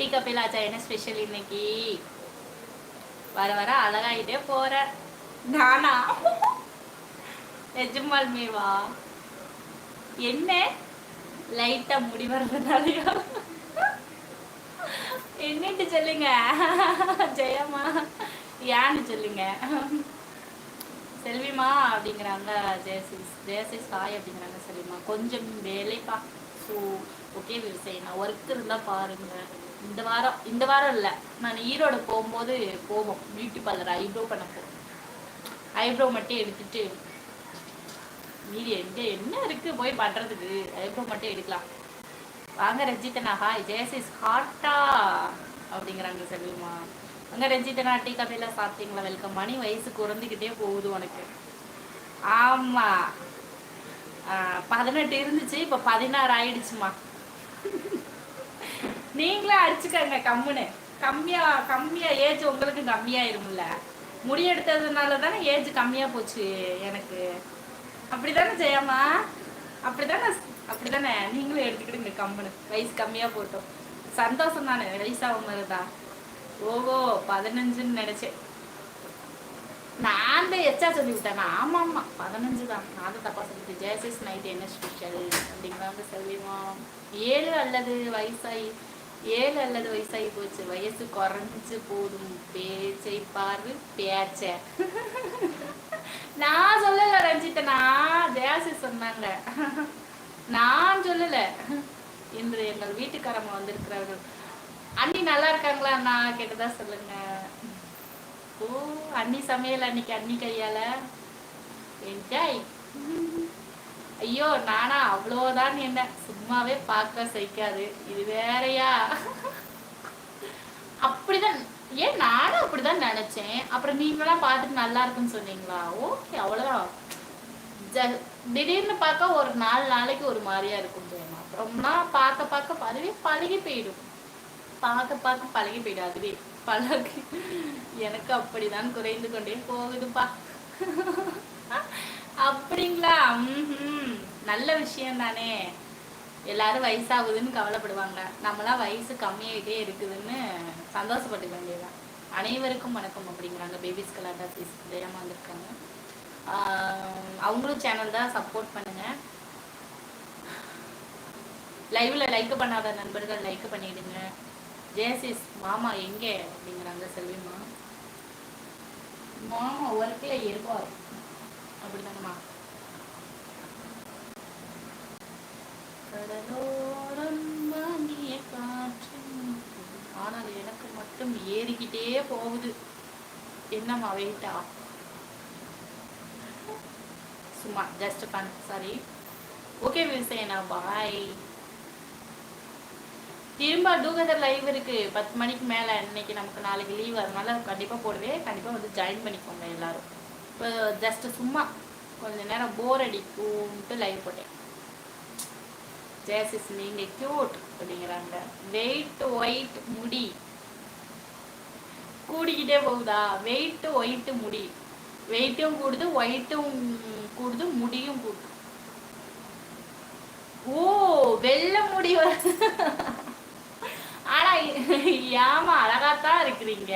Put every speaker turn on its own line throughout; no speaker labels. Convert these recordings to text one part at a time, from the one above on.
குட்டி கப்பிலாச்சா என்ன ஸ்பெஷல் இன்னைக்கு? வர வர அழகாயிட்டே போற. நானா? நிஜமால் மேவா என்ன? லைட்டா முடி வர்றதுனாலயா? என்னட்டு சொல்லுங்க? ஜெயம்மா ஏன்னு சொல்லுங்க? செல்விமா அப்படிங்கிறாங்க ஜெயசிஸ் ஜெயசிஸ் ஹாய் அப்படிங்கிறாங்க செல்விமா கொஞ்சம் வேலைப்பா. ஸோ ஓகே விவசாயம் நான் ஒர்க் இருந்தால் பாருங்க இந்த வாரம் இந்த வாரம் இல்லை. நான் ஈரோடு போகும்போது போவோம். பியூட்டி பார்லர் ஐப்ரோ பண்ண போவோம் ஐப்ரோ மட்டும் எடுத்துட்டு மீதி எங்கே என்ன இருக்கு? போய் பண்றதுக்கு. ஐப்ரோ மட்டும் எடுக்கலாம். வாங்க ரஞ்சித்தனா ஹாய் ஜெயசிஸ் ஹாட்டா அப்படிங்கிறாங்க செல்விமா அங்க ரஞ்சிதனா டீ காஃபில சாப்பிட்டீங்களா? வெல்கம் மணி வயசு குறைந்துக்கிட்டே போகுது உனக்கு. ஆமா. ஆஹ் பதினெட்டு இருந்துச்சு. இப்ப பதினாறு ஆயிடுச்சுமா நீங்களே அடிச்சுக்கங்க கம்முன்னு. கம்மியா கம்மியா ஏஜ் உங்களுக்கு கம்மியாயிரும்ல. முடி எடுத்ததுனால தானே ஏஜ் கம்மியா போச்சு எனக்கு. அப்படிதானே ஜெயம்மா? அப்படிதானே அப்படிதானே? நீங்களும் எடுத்துக்கிடுங்க கம்முன்னு. வயசு கம்மியா போட்டோம். சந்தோஷம் தானே வயசாகும் இருந்தா ஓஹோ பதினஞ்சுன்னு நினைச்சேன். நான் தான் எச்சா சொல்லி விட்டேன். ஆமா ஆமா பதினஞ்சு தான். நான் தான் தப்பா சொல்லிட்டு ஜெயசிஸ் நைட் என்ன ஸ்பெஷல் அப்படிங்கிறாங்க சொல்லிடுவோம். ஏழு அல்லது வயசாகி ஏழு அல்லது வயசாகி போச்சு. வயசு குறைஞ்சு போதும். பேச்சை பார்வை பேச்ச. நான் சொல்லல ரஞ்சித்தனா தேசி சொன்னாங்க. நான் சொல்லல. இன்று எங்கள் வீட்டுக்காரங்க வந்திருக்கிறார்கள். அண்ணி நல்லா இருக்காங்களா? அண்ணா கேட்டதா சொல்லுங்க. ஓ அண்ணி சமையல் அன்னைக்கு அண்ணி கையால. என்ஜாய் ஐயோ நானா அவ்வளோதான் என்ன சும்மாவே பார்க்க சைக்காது இது வேறையா? அப்படிதான். ஏன் நானும் அப்படிதான் நினைச்சேன். அப்புறம் நீங்களாம் பார்த்துட்டு நல்லா இருக்குன்னு சொன்னீங்களா? ஓகே அவ்வளவுதான். ஜ- திடீர்னு பார்க்க ஒரு நாலு நாளைக்கு ஒரு மாதிரியா இருக்கும் ஜெயமா அப்புறம்னா பார்க்க பார்க்க அதுவே பழகி போயிடும். பார்க்க பார்க்க பழகி போயிடும். அதுவே பழகி. எனக்கு அப்படிதான் குறைந்து கொண்டே போகுதுப்பா. அப்படிங்களா? ம்ஹும். நல்ல விஷயம் தானே எல்லாரும் வயசாகுதுன்னு கவலைப்படுவாங்க. நம்மளாம் வயசு கம்மியாயிட்டே இருக்குதுன்னு சந்தோஷப்பட்டுக்க வேண்டியதுதான். அனைவருக்கும் வணக்கம் அப்படிங்கிறாங்க பேபிஸ் தான் பேசி ஜெயமா வந்திருக்காங்க. அவங்களும் சேனல் தான் சப்போர்ட் பண்ணுங்க. லைவ்ல லைக் பண்ணாத நண்பர்கள் லைக் பண்ணிடுங்க. ஜெயசிஸ் மாமா எங்கே அப்படிங்கிறாங்க செல்விமா மாமா ஒர்க்கில் இருப்பார். அப்படிதானம்மா? கடலோரம் வாங்கிய காற்றும் ஆனால் எனக்கு மட்டும் ஏறிக்கிட்டே போகுது. என்னம்மா வெயிட்டா? சும்மா ஜஸ்ட் ஃபன் சாரி ஓகே விவசாயனா பாய் திரும்ப டூகதர் லைவ் இருக்கு. பத்து மணிக்கு மேல இன்னைக்கு நமக்கு நாளைக்கு லீவ் அதனால கண்டிப்பா போடுவேன் கண்டிப்பா வந்து ஜாயின் பண்ணிக்கோங்க எல்லாரும். இப்போ ஜஸ்ட் சும்மா கொஞ்ச நேரம் போர் அடிக்கும்ட்டு லைவ் போட்டேன். ஜேசிஸ் நீங்க கியூட் அப்படிங்கிறாங்க வெயிட் ஒயிட் முடி. கூடிக்கிட்டே போகுதா? வெயிட் ஒயிட் முடி. வெயிட்டும் கூடுது ஒயிட்டும் கூடுது முடியும் கூடுது. ஓ வெள்ள முடி வருது ஆனா ஏமா அழகாத்தான் இருக்கிறீங்க.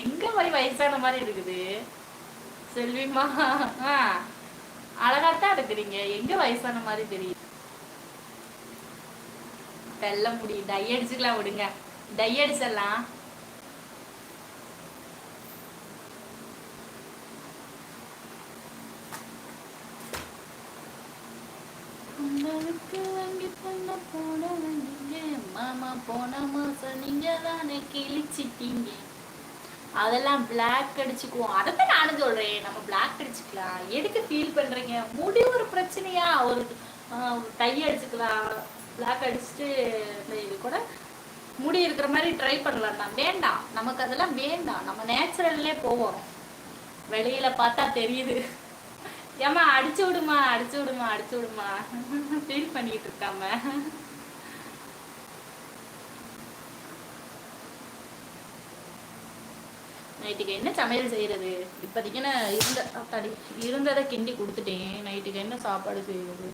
எங்க போய் வயசான மாதிரி இருக்குது? செல்விமா ஆ, அழகாத்தான் இருக்கிறீங்க எங்க வயசான மாதிரி தெரியுது. வெள்ளை முடி டை அடிச்சுக்கலாம் விடுங்க. டை அடிச்சிடலாம். உங்களுக்கு வாங்கி பண்ண மாமா போன மாசம் நீங்க தானே கிழிச்சிட்டீங்க. அதெல்லாம் பிளாக் அடிச்சுக்குவோம். அதைத்தான் நானும் சொல்றேன். நம்ம பிளாக் அடிச்சுக்கலாம். எதுக்கு ஃபீல் பண்றீங்க? முடி ஒரு பிரச்சனையா? ஒரு டை அடிச்சுக்கலாம். பிளாக் அடிச்சுட்டு இது கூட முடி இருக்கிற மாதிரி ட்ரை பண்ணலாம் தான். வேண்டாம். நமக்கு அதெல்லாம் வேண்டாம். நம்ம நேச்சுரல்லே போவோம். வெளியில பார்த்தா தெரியுது. ஏம்மா அடிச்சு விடுமா அடிச்சு விடுமா அடிச்சு விடுமா? ஃபீல் பண்ணிட்டு இருக்காம. நைட்டுக்கு என்ன சமையல் செய்யறது இப்போதைக்கு நான் இருந்த அத்தாடி இருந்ததை கிண்டி கொடுத்துட்டேன். நைட்டுக்கு என்ன சாப்பாடு செய்யறது